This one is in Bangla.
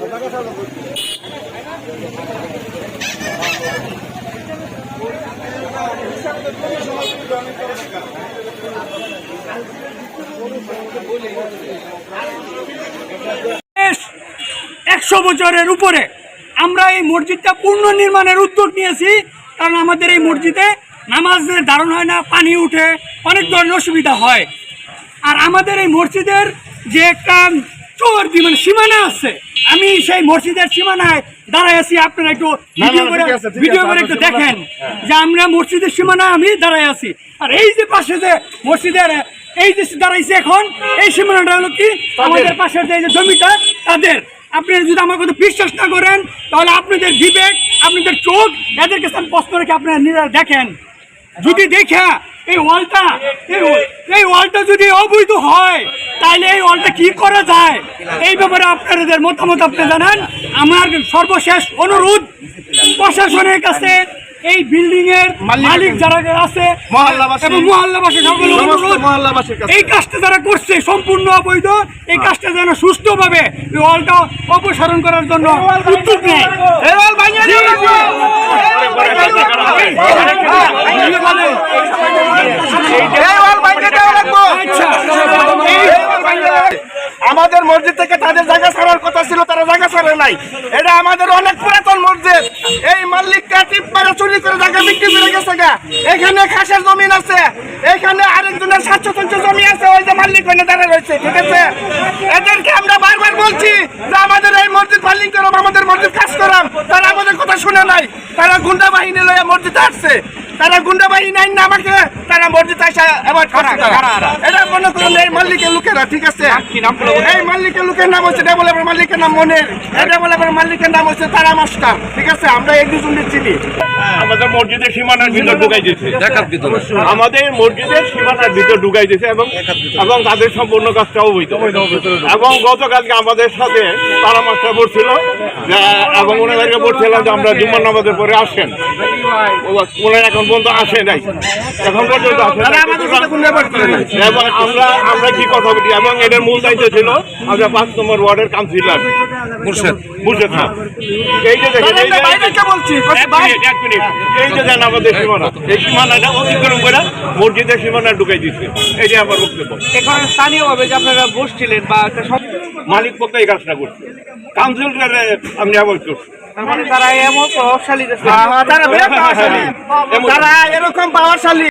একশো বছরের উপরে আমরা এই মসজিদটা পুনর্নির্মাণের উদ্যোগ নিয়েছি, কারণ আমাদের এই মসজিদে নামাজের ধারণ হয় না, পানি উঠে অনেক ধরনের অসুবিধা হয়। আর আমাদের এই মসজিদের যে একটা চোর মানে সীমানা আছে আমি সেই মসজিদের সীমানায় দাঁড়ায় আছি আপনারা একটু ভিডিও করে ভিডিও করে একটু দেখেন যে আমরা মসজিদের সীমানায় আমি দাঁড়ায় আছি। আর এই যে পাশে যে মসজিদের এই যে দাঁড়াইছে এখন এই সীমানাটা হলো কি? আমাদের পাশের যে জমিটা তাদের। আপনি যদি আমার কথা বিশ্বাস না করেন তাহলে আপনাদের বিবেক আপনাদের চোখ এদের কাছে আমি প্রশ্ন রেখে আপনারা নিজেরা দেখেন। যদি দেখা এই ওয়ালটা এই ওয়াল- এই ওয়ালটা যদি অবৈধ হয় তাহলে এই ওয়ালটা কি করা যায়? এই ব্যাপারে আপনাদের মতামত আপনি জানান। আমার সর্বশেষ অনুরোধ প্রশাসনের কাছে এই বিল্ডিং এর মালিক যারা আছে এবং মহল্লাবাসী সকল। এই কাজটা যারা করছে সম্পূর্ণ অবৈধ এই কাজটা যেন সুষ্ঠুভাবে এই ওয়ালটা অপসারণ করার জন্য উদ্যোগ নেয়। আমাদের মসজিদ থেকে তাদের জায়গা ছাড়ার কথা ছিল, তারা জায়গা ছাড়ে নাই। এটা আমাদের অনেক পুরাতন মসজিদ। এই মালিকটা টিপ মারা চুরি করে জায়গা বিক্রি করে গেছে গা। এখানে খাসের জমিন আছে। এখানে আরেকজনের সাত শতাংশ জমি আছে, ওই যে মালিক ওখানে দাঁড়া রয়েছে, ঠিক আছে? এদেরকে আমরা বারবার বলছি যে আমাদের এই মসজিদ মালিক করম আমাদের মসজিদ কাজ করাম। তারা আমাদের কথা শুনে নাই। তারা গুন্ডা বাহিনী লয়ে মসজিদে আসছে। তারা গুন্ডা বাহিনী নাই না আমাকে তারা মসজিদ আসা এবার এটা মনে করুন এই মালিকের লোকেরা ঠিক আছে? এই মালিকের লোকের নাম হচ্ছে ডেভেলপার মালিকের নাম মনের এই ডেভেলপার মালিকের নাম হচ্ছে তারা মাস্টার ঠিক আছে? আমরা এই দুজনের চিনি। মসজিদের সীমানার ভিতর ঢুকাই দিয়েছে। আমাদের মসজিদের সীমানার ভিতর ঢুকাই দিয়েছে এবং এবং তাদের সম্পূর্ণ কাজটা অবৈধ। এবং গতকালকে আমাদের সাথে তারা মাস্টার পড়ছিল এবং ওনাদেরকে বলছিলাম যে আমরা জুম্মার নামাজের পরে আসেন। ওনারা এখন পর্যন্ত আসে নাই। এখন পর্যন্ত। আমাদের এবং আমরা আমরা কি কথা বলি? এবং এদের মূল দায়িত্ব ছিল আমরা পাঁচ নম্বর ওয়ার্ডের কাউন্সিলর। মুর্শেদ। মুর্শেদ খান এই যে দেখেন এক মিনিট, এক মিনিট। এই যে দেন আমাদের সীমানা এই সীমানাটা অতিক্রম করে মসজিদের সীমানা ঢুকাই দিচ্ছে এই যে আমার বক্তব্য। এখন স্থানীয়ভাবে যে আপনারা বসছিলেন বা একটা মালিক পক্ষে এই কাজটা করছে। কাউন্সিলরে আমি অ্যাভয়েড করছি তারা এমন প্রভাবশালী যে তারা বেশ পাওয়ারশালী। তারা এরকম পাওয়ারশালী